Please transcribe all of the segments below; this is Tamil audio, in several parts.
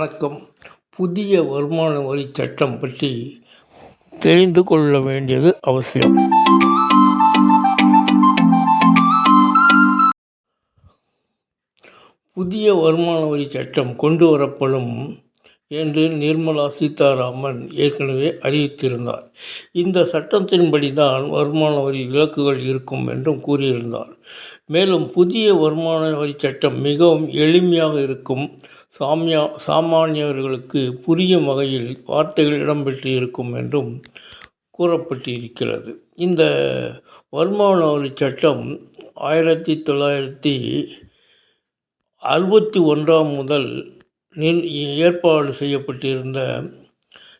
வணக்கம் புதிய வருமான வரி சட்டம் பற்றி தெரிந்து கொள்ள வேண்டியது அவசியம். புதிய வருமான வரி சட்டம் கொண்டு வரப்படும் என்று நிர்மலா சீதாராமன் ஏற்கனவே அறிவித்திருந்தார். இந்த சட்டத்தின்படி தான் வருமான வரி இலக்குகள் இருக்கும் என்றும் கூறியிருந்தார். மேலும் புதிய வருமான வரி சட்டம் மிகவும் எளிமையாக இருக்கும். சாமியா சாமானியர்களுக்கு புரியும் வகையில் வார்த்தைகள் இடம்பெற்று இருக்கும் என்றும் கூறப்பட்டிருக்கிறது. இந்த வருமான வரி சட்டம் ஆயிரத்தி தொள்ளாயிரத்தி அறுபத்தி ஒன்றாம் முதல் நின் ஏற்பாடு செய்யப்பட்டிருந்த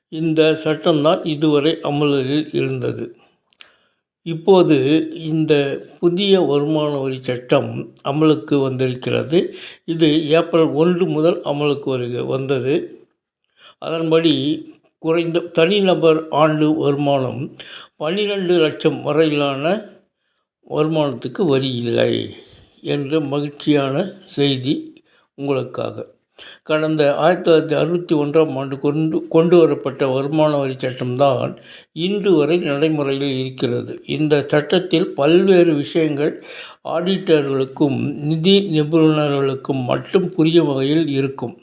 இந்த சட்டம்தான் இதுவரை அமலில் இருந்தது. இப்போது இந்த புதிய வருமான வரி சட்டம் அமலுக்கு வந்திருக்கிறது. இது ஏப்ரல் ஒன்று முதல் அமலுக்கு வருக வந்தது. அதன்படி குறைந்த தனிநபர் ஆண்டு வருமானம் பன்னிரெண்டு லட்சம் வரையிலான வருமானத்துக்கு வரி இல்லை என்ற மகிழ்ச்சியான செய்தி உங்களுக்காக. கடந்த ஆயிரத்தி தொள்ளாயிரத்தி அறுபத்தி ஒன்றாம் ஆண்டு கொண்டு கொண்டு வரப்பட்ட வருமான வரி சட்டம்தான் இன்று வரை நடைமுறையில் இருக்கிறது. இந்த சட்டத்தில் பல்வேறு விஷயங்கள் ஆடிட்டர்களுக்கும் நிதி நிபுணர்களுக்கும் மட்டும் புரியும் வகையில் இருக்கும்.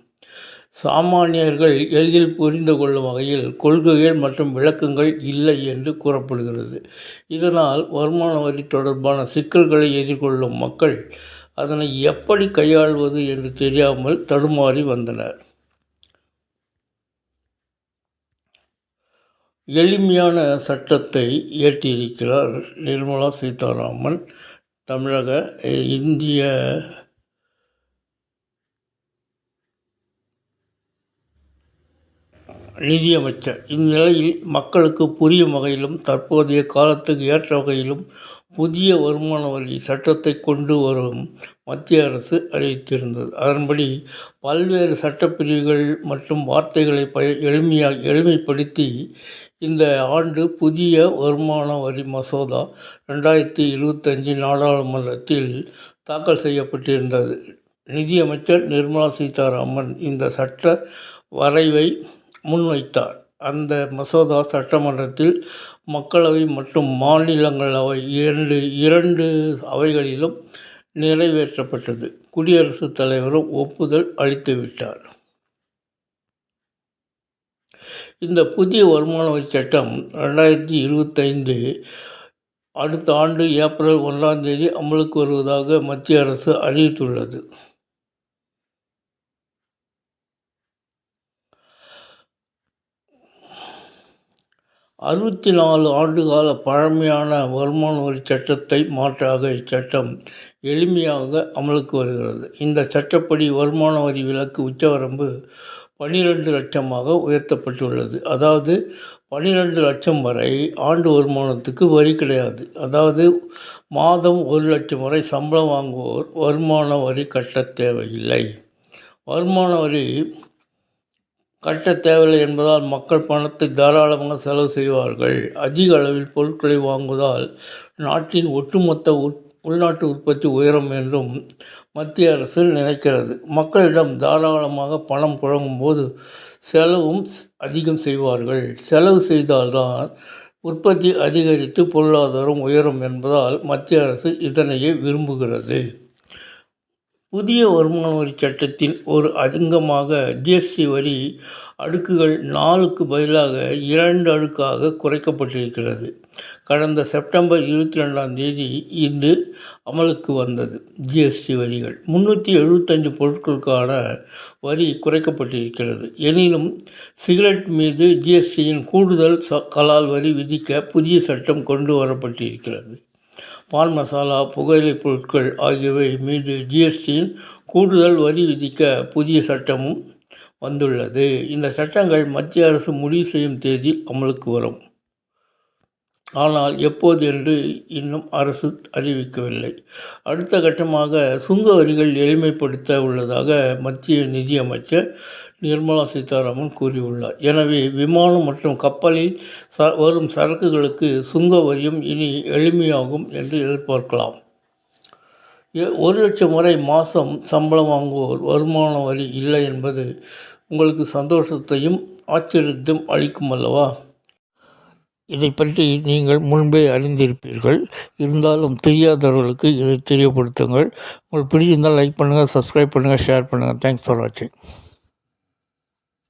சாமானியர்கள் எளிதில் புரிந்து கொள்ளும் வகையில் கொள்கைகள் மற்றும் விளக்கங்கள் இல்லை என்று கூறப்படுகிறது. இதனால் வருமான வரி தொடர்பான சிக்கல்களை எதிர்கொள்ளும் மக்கள் அதனை எப்படி கையாள்வது என்று தெரியாமல் தடுமாறி வந்தனர். எளிமையான சட்டத்தை இயற்றியிருக்கிறார் நிர்மலா சீதாராமன் தமிழக இந்திய நிதியமைச்சர். இந்நிலையில் மக்களுக்கு புரியும் வகையிலும் தற்போதைய காலத்துக்கு ஏற்ற வகையிலும் புதிய வருமான வரி சட்டத்தை கொண்டு வரும் மத்திய அரசு அறிவித்திருந்தது. அதன்படி பல்வேறு சட்டப்பிரிவுகள் மற்றும் வார்த்தைகளை ப எளிமையாக எளிமைப்படுத்தி இந்த ஆண்டு புதிய வருமான வரி மசோதா ரெண்டாயிரத்தி இருபத்தஞ்சி நாடாளுமன்றத்தில் தாக்கல் செய்யப்பட்டிருந்தது. நிதியமைச்சர் நிர்மலா சீதாராமன் இந்த சட்ட வரைவை முன்வைத்தார். அந்த மசோதா சட்டமன்றத்தில் மக்களவை மற்றும் மாநிலங்களவை இரண்டு இரண்டு அவைகளிலும் நிறைவேற்றப்பட்டது. குடியரசுத் தலைவரும் ஒப்புதல் அளித்துவிட்டார். இந்த புதிய வருமான வரி சட்டம் ரெண்டாயிரத்தி இருபத்தைந்து அடுத்த ஆண்டு ஏப்ரல் ஒன்றாம் தேதி அமலுக்கு வருவதாக மத்திய அரசு அறிவித்துள்ளது. அறுபத்தி நாலு ஆண்டுகால பழமையான வருமான வரி சட்டத்தை மாற்றாக இச்சட்டம் எளிமையாக அமலுக்கு வருகிறது. இந்த சட்டப்படி வருமான வரி விலக்கு உச்சவரம்பு பன்னிரெண்டு லட்சமாக உயர்த்தப்பட்டுள்ளது. அதாவது பன்னிரெண்டு லட்சம் வரை ஆண்டு வருமானத்துக்கு வரி கிடையாது. அதாவது மாதம் ஒரு லட்சம் வரை சம்பளம் வாங்குவோர் வருமான வரி கட்ட தேவையில்லை. வருமான வரி கட்ட தேவையில்லை என்பதால் மக்கள் பணத்தை தாராளமாக செலவு செய்வார்கள். அதிக அளவில் பொருட்களை வாங்குவதால் நாட்டின் ஒட்டுமொத்த உள்நாட்டு உற்பத்தி உயரும் என்றும் மத்திய அரசு நினைக்கிறது. மக்களிடம் தாராளமாக பணம் புழங்கும் போது செலவும் அதிகம் செய்வார்கள். செலவு செய்தால்தான் உற்பத்தி அதிகரித்து பொருளாதாரம் உயரும் என்பதால் மத்திய அரசு இதனையே விரும்புகிறது. புதிய வருமான வரி சட்டத்தின் ஒரு அங்கமாக ஜிஎஸ்டி வரி அடுக்குகள் நாலுக்கு பதிலாக இரண்டு அடுக்காக குறைக்கப்பட்டிருக்கிறது. கடந்த செப்டம்பர் இருபத்தி ரெண்டாம் தேதி இது அமலுக்கு வந்தது. ஜிஎஸ்டி வரிகள் முந்நூற்றி எழுபத்தஞ்சு பொருட்களுக்கான வரி குறைக்கப்பட்டிருக்கிறது. எனினும் சிகரெட் மீது ஜிஎஸ்டியின் கூடுதல் ச கலால் வரி விதிக்க புதிய சட்டம் கொண்டு வரப்பட்டிருக்கிறது. பான் மசாலா புகையிலைப் பொருட்கள் ஆகியவை மீது ஜிஎஸ்டியில் கூடுதல் வரி விதிக்க புதிய சட்டமும் வந்துள்ளது. இந்த சட்டங்கள் மத்திய அரசு முடிவு செய்யும் தேதி அமலுக்கு வரும். ஆனால் எப்போது என்று இன்னும் அரசு அறிவிக்கவில்லை. அடுத்த கட்டமாக சுங்க வரிகள் எளிமைப்படுத்த உள்ளதாக மத்திய நிதியமைச்சர் நிர்மலா சீதாராமன் கூறியுள்ளார். எனவே விமானம் மற்றும் கப்பலில் ச வரும் சரக்குகளுக்கு சுங்க வரியும் இனி எளிமையாகும் என்று எதிர்பார்க்கலாம். ஒரு லட்சம் வரை மாதம் சம்பளம் வாங்குவோர் வருமான வரி இல்லை என்பது உங்களுக்கு சந்தோஷத்தையும் ஆச்சரியத்தையும் அளிக்கும் அல்லவா? இதை பற்றி நீங்கள் முன்பே அறிந்திருப்பீர்கள். இருந்தாலும் தெரியாதவர்களுக்கு இதை தெரியப்படுத்துங்கள். உங்களுக்கு பிடிச்சிருந்தால் லைக் பண்ணுங்கள் சப்ஸ்கிரைப் பண்ணுங்கள் ஷேர் பண்ணுங்கள் தேங்க்ஸ் ஃபார் வாட்சிங்